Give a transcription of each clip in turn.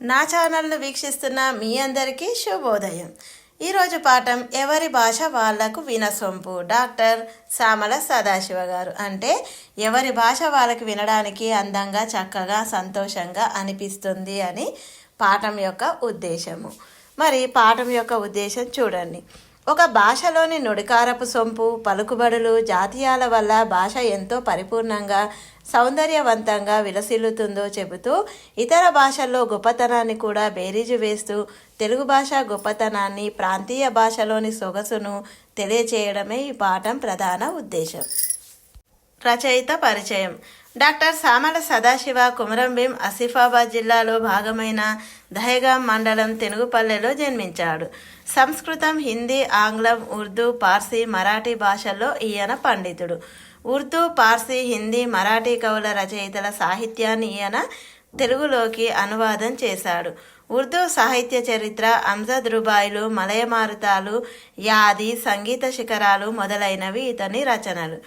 నా ఛానల్ను వీక్షిస్తున్న మీ అందరికీ శుభోదయం. ఈరోజు పాఠం ఎవరి భాష వాళ్ళకు వినసొంపు డాక్టర్ సామల సదాశివ గారు. అంటే ఎవరి భాష వాళ్ళకి వినడానికి అందంగా చక్కగా సంతోషంగా అనిపిస్తుంది అని పాఠం యొక్క ఉద్దేశము. మరి పాఠం యొక్క ఉద్దేశం చూడండి. ఒక భాషలోని నుడికారపు సొంపు పలుకుబడులు జాతీయాల వల్ల భాష ఎంతో పరిపూర్ణంగా సౌందర్యవంతంగా విలసిల్లుతుందో చెబుతూ ఇతర భాషల్లో గొప్పతనాన్ని కూడా బేరీజు వేస్తూ తెలుగు భాష గొప్పతనాన్ని ప్రాంతీయ భాషలోని సొగసును తెలియచేయడమే ఈ పాఠం ప్రధాన ఉద్దేశం. రచయిత పరిచయం. డాక్టర్ సామల సదాశివ కుమరంభీం ఆసిఫాబాద్ జిల్లాలో భాగమైన దహేగాం మండలం తెనుగుపల్లెలో జన్మించాడు. సంస్కృతం హిందీ ఆంగ్లం ఉర్దూ పార్సీ మరాఠీ భాషల్లో ఈయన పండితుడు. ఉర్దూ పార్సీ హిందీ మరాఠీ కవుల రచయితల సాహిత్యాన్ని ఈయన తెలుగులోకి అనువాదం చేశాడు. ఉర్దూ సాహిత్య చరిత్ర అంజద్ రుబాయిలు మలయమారుతాలు యాది సంగీత శిఖరాలు మొదలైనవి ఇతని రచనలు.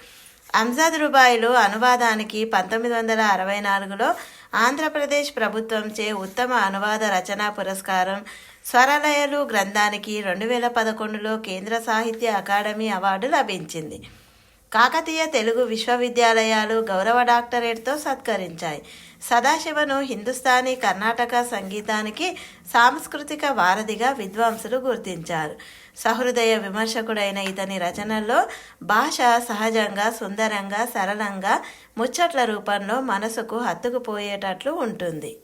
అంజద్ రూబాయిలు అనువాదానికి పంతొమ్మిది వందల అరవై నాలుగులో ఆంధ్రప్రదేశ్ ప్రభుత్వంచే ఉత్తమ అనువాద రచనా పురస్కారం స్వరలయలు గ్రంథానికి రెండు వేల పదకొండులో కేంద్ర సాహిత్య అకాడమీ అవార్డు లభించింది. కాకతీయ తెలుగు విశ్వవిద్యాలయాలు గౌరవ డాక్టరేట్తో సత్కరించాయి. సదాశివను హిందుస్థానీ కర్ణాటక సంగీతానికి సాంస్కృతిక వారధిగా విద్వాంసులు గుర్తించారు. సహృదయ విమర్శకుడైన ఇతని రచనల్లో భాష సహజంగా సుందరంగా సరళంగా ముచ్చట్ల రూపంలో మనసుకు హత్తుకుపోయేటట్లు ఉంటుంది.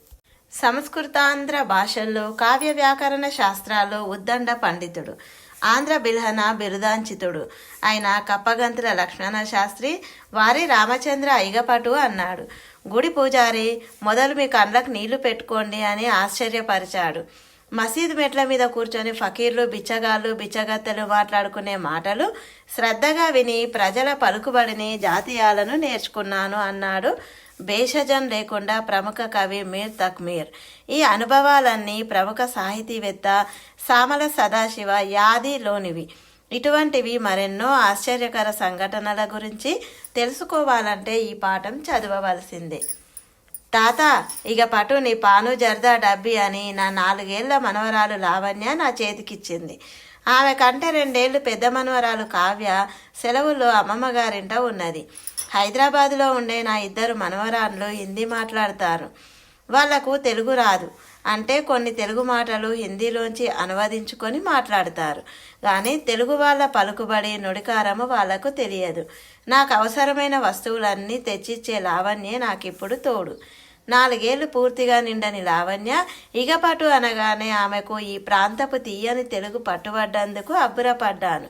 సంస్కృతాంధ్ర భాషల్లో కావ్య వ్యాకరణ శాస్త్రాల్లో ఉద్దండ పండితుడు. ఆంధ్ర బిల్హన బిరుదాంచితుడు. ఆయన కప్పగంతుల లక్ష్మణ శాస్త్రి వారి రామచంద్ర ఐగపటు అన్నాడు. గుడి పూజారి మొదలు మీ కండ్లకు నీళ్ళు పెట్టుకోండి అని ఆశ్చర్యపరిచాడు. మసీదు మెట్ల మీద కూర్చొని ఫకీర్లు బిచ్చగాళ్ళు బిచ్చగత్తెలు మాట్లాడుకునే మాటలు శ్రద్ధగా విని ప్రజల పలుకుబడిని జాతీయాలను నేర్చుకున్నాను అన్నాడు భేషజం లేకుండా ప్రముఖ కవి మీర్ తక్మీర్. ఈ అనుభవాలన్నీ ప్రముఖ సాహితీవేత్త సామల సదాశివ యాదిలోనివి. ఇటువంటివి మరెన్నో ఆశ్చర్యకర సంఘటనల గురించి తెలుసుకోవాలంటే ఈ పాఠం చదవవలసిందే. తాత ఇక పటు నీ పాను జర్దా డబ్బి అని నా నాలుగేళ్ళ మనవరాలు లావణ్య నా చేతికిచ్చింది. ఆమె కంటే రెండేళ్ళు పెద్ద మనవరాలు కావ్య సెలవుల్లో అమ్మమ్మ గారింట ఉన్నది. హైదరాబాదులో ఉండే నా ఇద్దరు మనవరాన్లు హిందీ మాట్లాడతారు. వాళ్ళకు తెలుగు రాదు. అంటే కొన్ని తెలుగు మాటలు హిందీలోంచి అనువదించుకొని మాట్లాడతారు. కానీ తెలుగు వాళ్ళ పలుకుబడి నుడికారము వాళ్ళకు తెలియదు. నాకు అవసరమైన వస్తువులన్నీ తెచ్చిచ్చే లావణ్యే నాకిప్పుడు తోడు. నాలుగేళ్ళు పూర్తిగా నిండని లావణ్య ఇగపటు అనగానే ఆమెకు ఈ ప్రాంతపు తీయని తెలుగు పట్టుబడ్డందుకు అబ్బురపడ్డాను.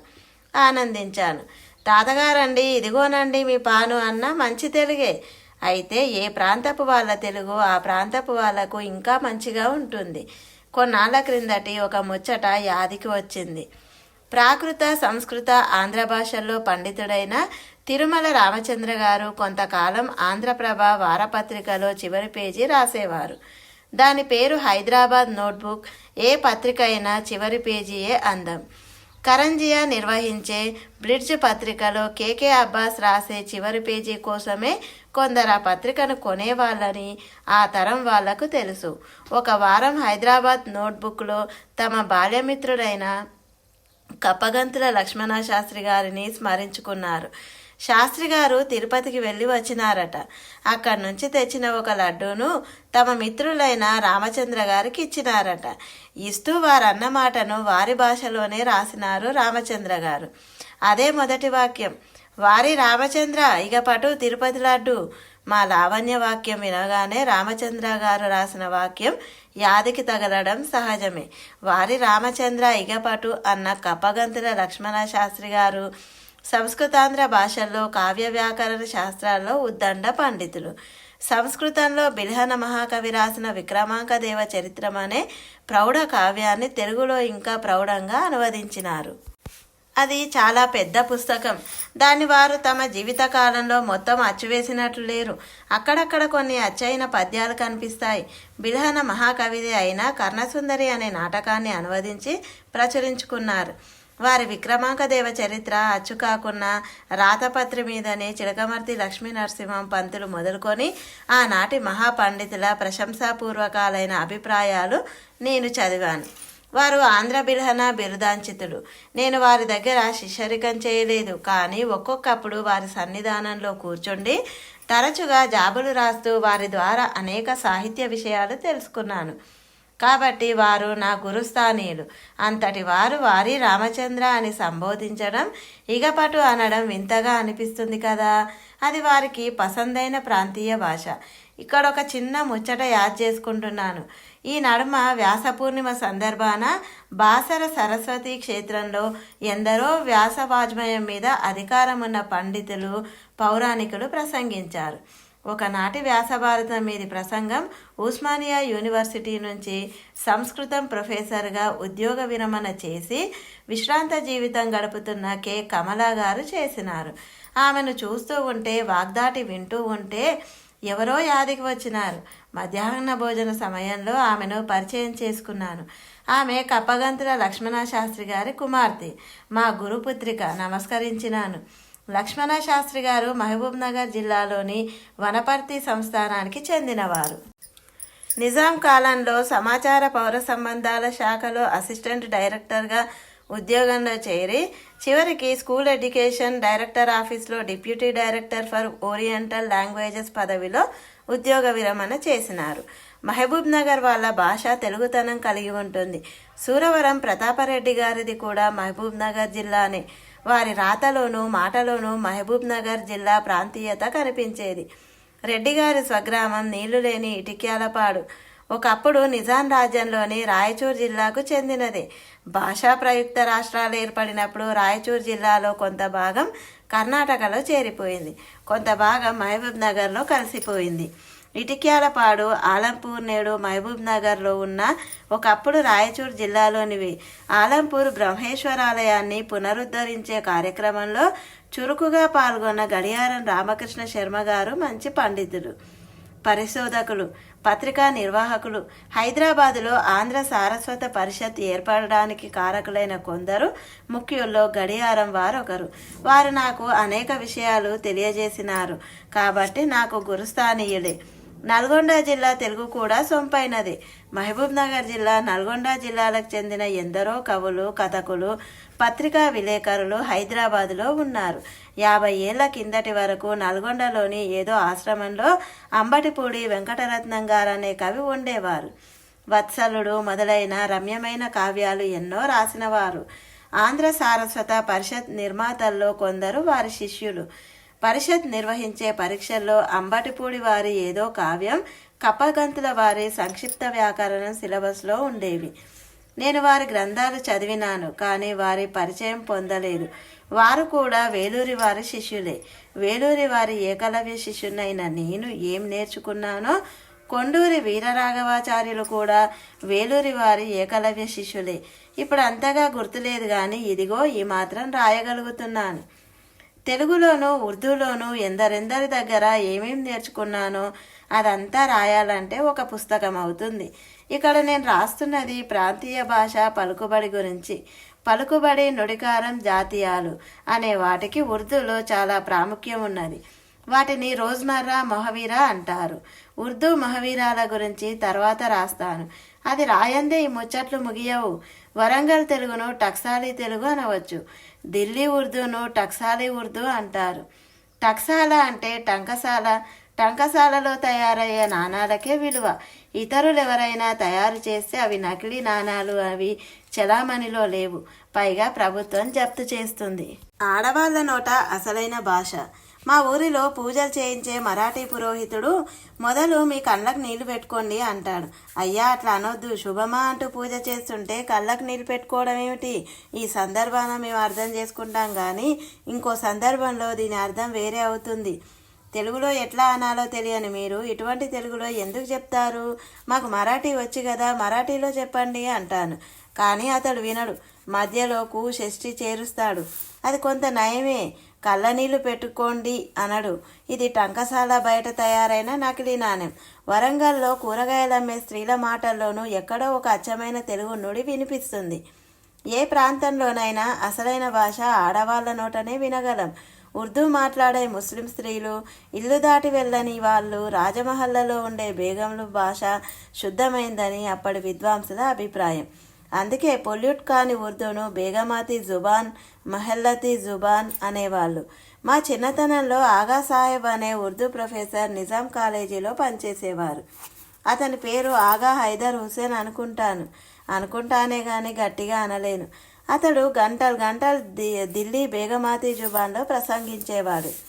ఆనందించాను. తాతగారండి ఇదిగోనండి మీ పాను అన్న మంచి తెలుగే. అయితే ఏ ప్రాంతపు వాళ్ళ తెలుగు ఆ ప్రాంతపు వాళ్ళకు ఇంకా మంచిగా ఉంటుంది. కొన్నాళ్ళ క్రిందటి ఒక ముచ్చట యాదికి వచ్చింది. ప్రాకృత సంస్కృత ఆంధ్ర భాషల్లో పండితుడైన తిరుమల రామచంద్ర గారు కొంతకాలం ఆంధ్రప్రభ వారపత్రికలో చివరి పేజీ రాసేవారు. దాని పేరు హైదరాబాద్ నోట్బుక్ ఏ పత్రిక అయినా చివరి పేజీయే అందం. కరంజియా నిర్వహించే బ్రిడ్జ్ పత్రికలో కేకే అబ్బాస్ రాసే చివరి పేజీ కోసమే కొందరు ఆ పత్రికను కొనేవాళ్ళని ఆ తరం వాళ్ళకు తెలుసు. ఒక వారం హైదరాబాద్ నోట్బుక్లో తమ బాల్యమిత్రుడైన కప్పగంతుల లక్ష్మణ శాస్త్రి గారిని స్మరించుకున్నారు. శాస్త్రి గారు తిరుపతికి వెళ్ళి వచ్చినారట. అక్కడి నుంచి తెచ్చిన ఒక లడ్డూను తమ మిత్రులైన రామచంద్ర గారికి ఇచ్చినారట. ఇస్తూ వారన్న మాటను వారి భాషలోనే రాసినారు రామచంద్ర గారు. అదే మొదటి వాక్యం. వారి రామచంద్ర. ఇక పటు తిరుపతి లడ్డు. మా లావణ్య వాక్యం వినగానే రామచంద్ర గారు రాసిన వాక్యం యాదికి తగలడం సహజమే. వారి రామచంద్ర ఇగపటు అన్న కప్పగంతుల లక్ష్మణ శాస్త్రి గారు సంస్కృతాంధ్ర భాషల్లో కావ్య వ్యాకరణ శాస్త్రాల్లో ఉద్దండ పండితులు. సంస్కృతంలో బిల్హన మహాకవి రాసిన విక్రమాంక దేవ చరిత్రం అనే ప్రౌఢ కావ్యాన్ని తెలుగులో ఇంకా ప్రౌఢంగా అనువదించినారు. అది చాలా పెద్ద పుస్తకం. దాన్ని వారు తమ జీవితకాలంలో మొత్తం అచ్చువేసినట్లు లేరు. అక్కడక్కడ కొన్ని అచ్చైన పద్యాలు కనిపిస్తాయి. బిల్హన మహాకవిది అయిన కర్ణసుందరి అనే నాటకాన్ని అనువదించి ప్రచురించుకున్నారు. వారి విక్రమాంకదేవ చరిత్ర అచ్చు కాకుండా రాతపత్రి మీదనే చిలకమర్తి లక్ష్మీ నరసింహం పంతులు మొదలుకొని ఆనాటి మహాపండితుల ప్రశంసాపూర్వకాలైన అభిప్రాయాలు నేను చదివాను. వారు ఆంధ్ర బిల్హన బిరుదాంచితులు నేను వారి దగ్గర శిష్యరికం చేయలేదు. కానీ ఒక్కొక్కప్పుడు వారి సన్నిధానంలో కూర్చుండి తరచుగా జాబులు రాస్తూ వారి ద్వారా అనేక సాహిత్య విషయాలు తెలుసుకున్నాను. కాబట్టి వారు నా గురుస్థానీయులు. అంతటి వారు వారి రామచంద్ర అని సంబోధించడం ఇగపటు అనడం వింతగా అనిపిస్తుంది కదా. అది వారికి పసందైన ప్రాంతీయ భాష. ఇక్కడ ఒక చిన్న ముచ్చట యాద్ చేసుకుంటున్నాను. ఈ నడుమ వ్యాస పూర్ణిమ సందర్భాన బాసర సరస్వతి క్షేత్రంలో ఎందరో వ్యాస వాజ్మయం మీద అధికారం ఉన్న పండితులు పౌరాణికులు ప్రసంగించారు. ఒకనాటి వ్యాసభారతం మీది ప్రసంగం ఉస్మానియా యూనివర్సిటీ నుంచి సంస్కృతం ప్రొఫెసర్గా ఉద్యోగ విరమణ చేసి విశ్రాంత జీవితం గడుపుతున్న కె. కమలా గారు చేసినారు. ఆమెను చూస్తూ ఉంటే వాగ్దాటి వింటూ ఉంటే ఎవరో యాదికి వచ్చినారు. మధ్యాహ్న భోజన సమయంలో ఆమెను పరిచయం చేసుకున్నాను. ఆమె కప్పగంతుల లక్ష్మణ శాస్త్రి గారి కుమార్తె మా గురుపుత్రిక నమస్కరించినాను. లక్ష్మణ శాస్త్రి గారు మహబూబ్ నగర్ జిల్లాలోని వనపర్తి సంస్థానానికి చెందినవారు. నిజాం కాలంలో సమాచార పౌర సంబంధాల శాఖలో అసిస్టెంట్ డైరెక్టర్గా ఉద్యోగంలో చేరి చివరికి స్కూల్ ఎడ్యుకేషన్ డైరెక్టర్ ఆఫీస్లో deputy director for oriental languages పదవిలో ఉద్యోగ విరమణ చేసినారు. మహబూబ్ నగర్ వాళ్ళ భాష తెలుగుతనం కలిగి ఉంటుంది. సూరవరం ప్రతాపరెడ్డి గారిది కూడా మహబూబ్ నగర్ జిల్లానే. వారి రాతలోనూ మాటలోనూ మహబూబ్ నగర్ జిల్లా ప్రాంతీయత కనిపించేది. రెడ్డి గారి స్వగ్రామం నీళ్ళు లేని ఇటిక్యాలపాడు. ఒకప్పుడు నిజాం రాజ్యంలోని రాయచూర్ జిల్లాకు చెందినదే. భాషా ప్రయుక్త రాష్ట్రాలు ఏర్పడినప్పుడు రాయచూర్ జిల్లాలో కొంత భాగం కర్ణాటకలో చేరిపోయింది. కొంత భాగం మహబూబ్ నగర్లో కలిసిపోయింది. ఇటిక్యాలపాడు ఆలంపూర్ నేడు మహబూబ్ నగర్లో ఉన్న ఒకప్పుడు రాయచూర్ జిల్లాలోనివి. ఆలంపూర్ బ్రహ్మేశ్వరాలయాన్ని పునరుద్ధరించే కార్యక్రమంలో చురుకుగా పాల్గొన్న గడియారం రామకృష్ణ శర్మ గారు మంచి పండితులు. పరిశోధకులు పత్రికా నిర్వాహకులు హైదరాబాదులో ఆంధ్ర సారస్వత పరిషత్ ఏర్పడడానికి కారకులైన కొందరు ముఖ్యుల్లో గడియారం వారొకరు. వారు నాకు అనేక విషయాలు తెలియజేసినారు. కాబట్టి నాకు గురుస్థానీయులే. నల్గొండ జిల్లా తెలుగు కూడా సొంపైనది. మహబూబ్ నగర్ జిల్లా నల్గొండ జిల్లాలకు చెందిన ఎందరో కవులు కథకులు పత్రికా విలేకరులు హైదరాబాదులో ఉన్నారు. యాభై ఏళ్ళ కిందటి వరకు నల్గొండలోని ఏదో ఆశ్రమంలో అంబటిపూడి వెంకటరత్నం గారనే కవి ఉండేవారు. వత్సలుడు మొదలైన రమ్యమైన కావ్యాలు ఎన్నో రాసినవారు. ఆంధ్ర సారస్వత పరిషత్ నిర్మాతల్లో కొందరు వారి శిష్యులు. పరిషత్ నిర్వహించే పరీక్షల్లో అంబటిపూడి వారి ఏదో కావ్యం కప్పగంతుల వారి సంక్షిప్త వ్యాకరణం సిలబస్లో ఉండేవి. నేను వారి గ్రంథాలు చదివినాను కానీ వారి పరిచయం పొందలేదు. వారు కూడా వేలూరి వారి శిష్యులే. వేలూరి వారి ఏకలవ్య శిష్యునైన నేను ఏం నేర్చుకున్నానో కొండూరి వీరరాఘవాచార్యులు కూడా వేలూరి వారి ఏకలవ్య శిష్యులే. ఇప్పుడు అంతగా గుర్తులేదు కానీ ఇదిగో ఈ మాత్రం రాయగలుగుతున్నాను. తెలుగులోనూ ఉర్దూలోనూ ఎందరెందరి దగ్గర ఏమేం నేర్చుకున్నానో అదంతా రాయాలంటే ఒక పుస్తకం అవుతుంది. ఇక్కడ నేను రాస్తున్నది ప్రాంతీయ భాష పలుకుబడి గురించి. పలుకుబడి నుడికారం జాతీయాలు అనే వాటికి ఉర్దూలో చాలా ప్రాముఖ్యం ఉన్నది. వాటిని రోజ్మర్రా మొహవీరా అంటారు. ఉర్దూ మొహవీరాల గురించి తర్వాత రాస్తాను. అది రాయందే ఈ ముచ్చట్లు ముగియవు. వరంగల్ తెలుగును టక్సాలీ తెలుగు అనవచ్చు. ఢిల్లీ ఉర్దూను టక్సాలీ ఉర్దూ అంటారు. టక్సాల అంటే టంకసాల. టంకసాలలో తయారయ్యే నాణాలకే విలువ. ఇతరులు ఎవరైనా తయారు చేస్తే అవి నకిలీ నాణాలు అవి చలామణిలో లేవు. పైగా ప్రభుత్వం జప్తు చేస్తుంది. ఆడవాళ్ళ నోట అసలైన భాష. మా ఊరిలో పూజలు చేయించే మరాఠీ పురోహితుడు మొదలు మీ కళ్ళకు నీళ్ళు పెట్టుకోండి అంటాడు. అయ్యా అట్లా అనొద్దు. శుభమా అంటూ పూజ చేస్తుంటే కళ్ళకు నీళ్ళు పెట్టుకోవడం ఏమిటి? ఈ సందర్భాన మేము అర్థం చేసుకుంటాం కానీ ఇంకో సందర్భంలో దీని అర్థం వేరే అవుతుంది. తెలుగులో ఎట్లా అనాలో తెలియని మీరు ఇటువంటి తెలుగులో ఎందుకు చెప్తారు? మాకు మరాఠీ వచ్చి కదా మరాఠీలో చెప్పండి అంటాను. కానీ అతడు వినడు. మధ్యలో కూ షష్ఠి చేరుస్తాడు. అది కొంత నయమే. కళ్ళనీళ్ళు పెట్టుకోండి అనడు. ఇది టంకసాల బయట తయారైన నకిలీ నాణ్యం. వరంగల్లో కూరగాయలు అమ్మే స్త్రీల మాటల్లోనూ ఎక్కడో ఒక అచ్చమైన తెలుగు నుడి వినిపిస్తుంది. ఏ ప్రాంతంలోనైనా అసలైన భాష ఆడవాళ్ళ నోటనే వినగలం. ఉర్దూ మాట్లాడే ముస్లిం స్త్రీలు ఇల్లు దాటి వెళ్ళని వాళ్ళు రాజమహల్లలో ఉండే బేగంలు భాష శుద్ధమైందని అప్పటి విద్వాంసుల అభిప్రాయం. అందుకే పొల్యూట్ కాని ఉర్దూను బేగమాతి జుబాన్ మహల్లతి జుబాన్ అనేవాళ్ళు. మా చిన్నతనంలో ఆగా సాహెబ్ అనే ఉర్దూ ప్రొఫెసర్ నిజాం కాలేజీలో పనిచేసేవారు. అతని పేరు ఆగా హైదర్ హుసేన్ అనుకుంటాను. అనుకుంటానే కానీ గట్టిగా అనలేను. అతడు గంటలు గంటలు ఢిల్లీ బేగమాతి జుబాన్లో ప్రసంగించేవాడు.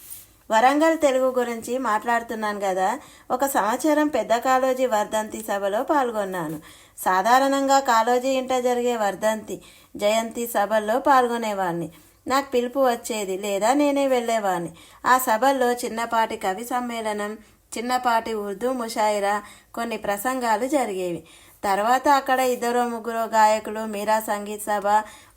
వరంగల్ తెలుగు గురించి మాట్లాడుతున్నాను కదా. ఒక సంవత్సరం పెద్ద కాలోజీ వర్ధంతి సభలో పాల్గొన్నాను. సాధారణంగా కాలోజీ ఇంట జరిగే వర్ధంతి జయంతి సభల్లో పాల్గొనేవాడిని నాకు పిలుపు వచ్చేది లేదా నేనే వెళ్ళేవాడిని ఆ సభల్లో చిన్నపాటి కవి సమ్మేళనం చిన్నపాటి ఉర్దూ ముషాయిరా కొన్ని ప్రసంగాలు జరిగేవి. తర్వాత అక్కడ ఇద్దరు ముగ్గురు గాయకులు మీరా సంగీత్ సభ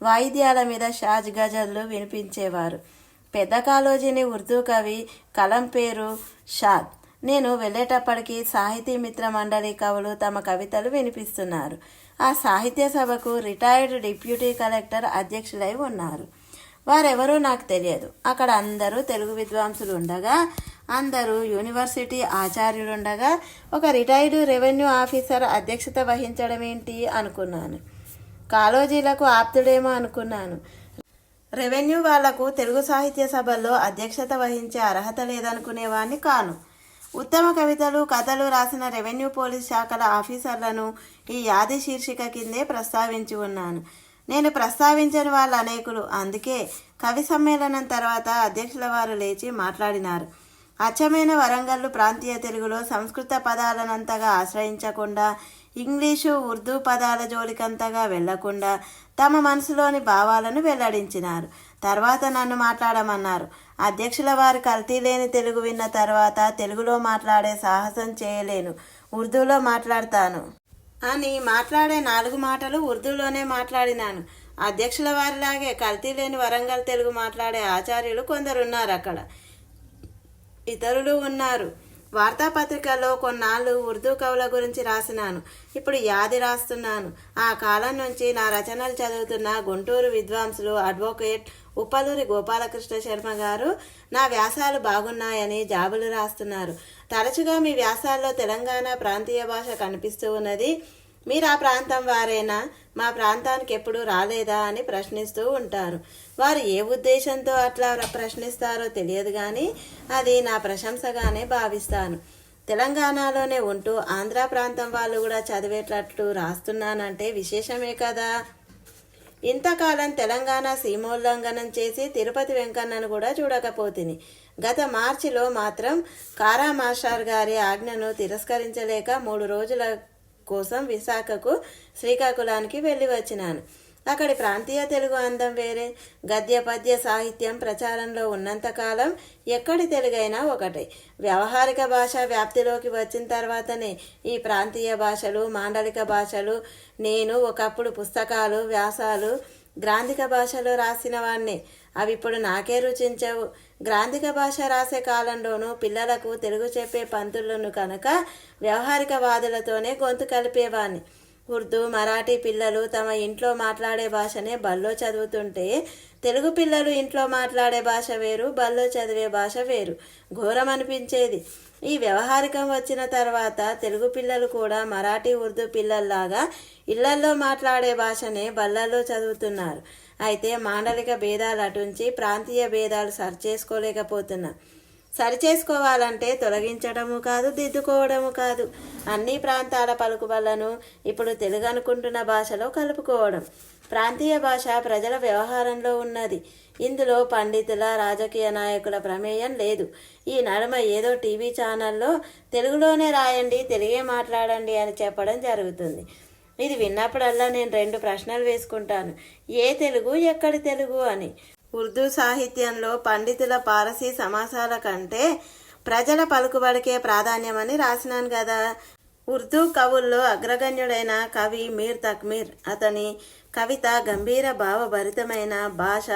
వాయిద్యాల మీద షాజ్ గజల్లు వినిపించేవారు. పెద్ద కాలోజీని ఉర్దూ కవి కలం పేరు షాద్. నేను వెళ్ళేటప్పటికి సాహితీ మిత్ర మండలి కవులు తమ కవితలు వినిపిస్తున్నారు. ఆ సాహిత్య సభకు రిటైర్డ్ డిప్యూటీ కలెక్టర్ అధ్యక్షులై ఉన్నారు. వారెవరో నాకు తెలియదు. అక్కడ అందరూ తెలుగు విద్వాంసులు ఉండగా అందరూ యూనివర్సిటీ ఆచార్యులు ఉండగా ఒక రిటైర్డ్ రెవెన్యూ ఆఫీసర్ అధ్యక్షత వహించడం ఏంటి అనుకున్నాను. కాలోజీలకు ఆప్తుడేమో అనుకున్నాను. రెవెన్యూ వాళ్ళకు తెలుగు సాహిత్య సభల్లో అధ్యక్షత వహించే అర్హత లేదనుకునేవాడిని కాను. ఉత్తమ కవితలు కథలు రాసిన రెవెన్యూ పోలీస్ శాఖల ఆఫీసర్లను ఈ యాది శీర్షిక కిందే ప్రస్తావించి ఉన్నాను. నేను ప్రస్తావించని వాళ్ళు అనేకులు. అందుకే కవి సమ్మేళనం తర్వాత అధ్యక్షుల వారు లేచి మాట్లాడినారు. అచ్చమైన వరంగల్లు ప్రాంతీయ తెలుగులో సంస్కృత పదాలనంతగా ఆశ్రయించకుండా ఇంగ్లీషు ఉర్దూ పదాల జోలికంతగా వెళ్ళకుండా తమ మనసులోని భావాలను వెల్లడించినారు. తర్వాత నన్ను మాట్లాడమన్నారు. అధ్యక్షుల వారు కల్తీ లేని తెలుగు విన్న తర్వాత తెలుగులో మాట్లాడే సాహసం చేయలేను. ఉర్దూలో మాట్లాడతాను. అని మాట్లాడే నాలుగు మాటలు ఉర్దూలోనే మాట్లాడినాను. అధ్యక్షుల వారిలాగే కల్తీ లేని వరంగల్ తెలుగు మాట్లాడే ఆచార్యులు కొందరున్నారు అక్కడ. ఇతరులు ఉన్నారు. వార్తాపత్రికల్లో కొన్నాళ్ళు ఉర్దూ కవుల గురించి రాసినాను. ఇప్పుడు యాది రాస్తున్నాను. ఆ కాలం నుంచి నా రచనలు చదువుతున్న గుంటూరు విద్వాంసులు అడ్వొకేట్ ఉప్పలూరి గోపాలకృష్ణ శర్మ గారు నా వ్యాసాలు బాగున్నాయని జాబులు రాస్తున్నారు. తరచుగా మీ వ్యాసాల్లో తెలంగాణ ప్రాంతీయ భాష కనిపిస్తూ ఉన్నది. మీరు ఆ ప్రాంతం వారేనా మా ప్రాంతానికి ఎప్పుడు రాలేదా అని ప్రశ్నిస్తూ ఉంటారు. వారు ఏ ఉద్దేశంతో అట్లా ప్రశ్నిస్తారో తెలియదు కానీ అది నా ప్రశంసగానే భావిస్తాను. తెలంగాణలోనే ఉంటూ ఆంధ్ర ప్రాంతం వాళ్ళు కూడా చదివేటట్లు రాస్తున్నానంటే విశేషమే కదా. ఇంతకాలం తెలంగాణ సీమోల్లంఘనం చేసి తిరుపతి వెంకన్నను కూడా చూడకపోతిని. గత మార్చిలో మాత్రం కారా మాస్టర్ గారి ఆజ్ఞను తిరస్కరించలేక మూడు రోజుల కోసం విశాఖకు శ్రీకాకుళానికి వెళ్ళి వచ్చినాను. అక్కడి ప్రాంతీయ తెలుగు అందం వేరే. గద్య పద్య సాహిత్యం ప్రచారంలో ఉన్నంతకాలం ఎక్కడి తెలుగైనా ఒకటే. వ్యవహారిక భాష వ్యాప్తిలోకి వచ్చిన తర్వాతనే ఈ ప్రాంతీయ భాషలు మాండలిక భాషలు నేను ఒకప్పుడు పుస్తకాలు వ్యాసాలు గ్రాంధిక భాషలో రాసిన వాణ్ణి. అవి ఇప్పుడు నాకే రుచించవు. గ్రాంధిక భాష రాసే కాలంలోనూ పిల్లలకు తెలుగు చెప్పే పంతులను కనుక వ్యవహారిక వాదులతోనే గొంతు కలిపేవాణ్ణి. ఉర్దూ మరాఠీ పిల్లలు తమ ఇంట్లో మాట్లాడే భాషనే బల్లో చదువుతుంటే తెలుగు పిల్లలు ఇంట్లో మాట్లాడే భాష వేరు బల్లో చదివే భాష వేరు. ఘోరం అనిపించేది. ఈ వ్యవహారికం వచ్చిన తర్వాత తెలుగు పిల్లలు కూడా మరాఠీ ఉర్దూ పిల్లల్లాగా ఇళ్ళల్లో మాట్లాడే భాషనే బళ్ళల్లో చదువుతున్నారు. అయితే మాండలిక భేదాలు అటుంచి ప్రాంతీయ భేదాలు సరి చేసుకోలేకపోతున్నా. సరిచేసుకోవాలంటే తొలగించడము కాదు దిద్దుకోవడము కాదు. అన్ని ప్రాంతాల పలుకుబళ్ళను ఇప్పుడు తెలుగు అనుకుంటున్న భాషలో కలుపుకోవడం. ప్రాంతీయ భాష ప్రజల వ్యవహారంలో ఉన్నది. ఇందులో పండితుల రాజకీయ నాయకుల ప్రమేయం లేదు. ఈ నడుమ ఏదో టీవీ ఛానల్లో తెలుగులోనే రాయండి తెలుగే మాట్లాడండి అని చెప్పడం జరుగుతుంది. ఇది విన్నప్పుడల్లా నేను రెండు ప్రశ్నలు వేసుకుంటాను. ఏ తెలుగు ఎక్కడి తెలుగు అని. ఉర్దూ సాహిత్యంలో పండితుల పారసీ సమాసాల కంటే ప్రజల పలుకుబడికే ప్రాధాన్యమని రాసినాను కదా ఉర్దూ కవుల్లో అగ్రగణ్యుడైన కవి మీర్ తక్మీర్. అతని కవిత గంభీర భావభరితమైన భాష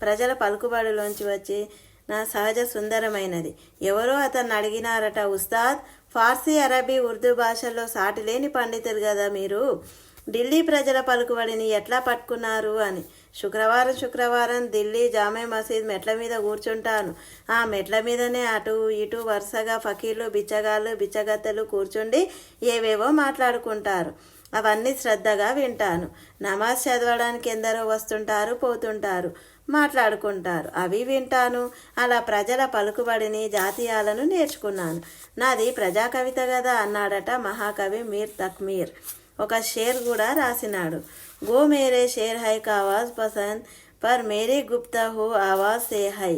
ప్రజల పలుకుబడిలోంచి వచ్చి నా సహజ సుందరమైనది. ఎవరో అతన్ని అడిగినారట ఉస్తాద్ ఫార్సీ అరబీ ఉర్దూ భాషల్లో సాటి లేని పండితులు కదా మీరు. ఢిల్లీ ప్రజల పలుకుబడిని ఎట్లా పట్టుకున్నారు? అని. శుక్రవారం శుక్రవారం ఢిల్లీ జామే మసీద్ మెట్ల మీద కూర్చుంటాను. ఆ మెట్ల మీదనే అటు ఇటు వరుసగా ఫకీర్లు బిచ్చగాళ్ళు బిచ్చగత్తెలు కూర్చుండి ఏవేవో మాట్లాడుకుంటారు. అవన్నీ శ్రద్ధగా వింటాను. నమాజ్ చదవడానికి ఎందరో వస్తుంటారు పోతుంటారు మాట్లాడుకుంటారు. అవి వింటాను. అలా ప్రజల పలుకుబడిని జాతీయాలను నేర్చుకున్నాను. నాది ప్రజా కవిత కదా అన్నాడట మహాకవి మీర్ తక్మీర్. ఒక షేర్ కూడా రాసినాడు. గో మేరే షేర్ హై కా ఆవాజ్ పసంద్ పర్ మేరీ గుప్తా హో ఆవాజ్ సే హై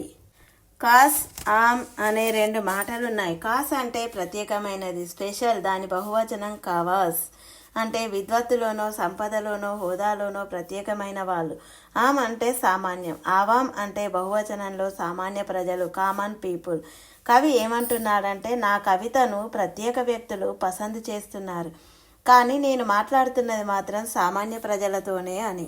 కాస్ ఆమ్ అనే రెండు మాటలు ఉన్నాయి కాస్ అంటే ప్రత్యేకమైనది స్పెషల్ దాని బహువచనం కావాస్ అంటే విద్వత్తులోనో సంపదలోనో హోదాలోనో ప్రత్యేకమైన వాళ్ళు. ఆమ్ అంటే సామాన్యం ఆవాం అంటే బహువచనంలో సామాన్య ప్రజలు కామన్ పీపుల్. కవి ఏమంటున్నాడంటే నా కవితను ప్రత్యేక వ్యక్తులు పసందు చేస్తున్నారు. కానీ నేను మాట్లాడుతున్నది మాత్రం సామాన్య ప్రజలతోనే అని.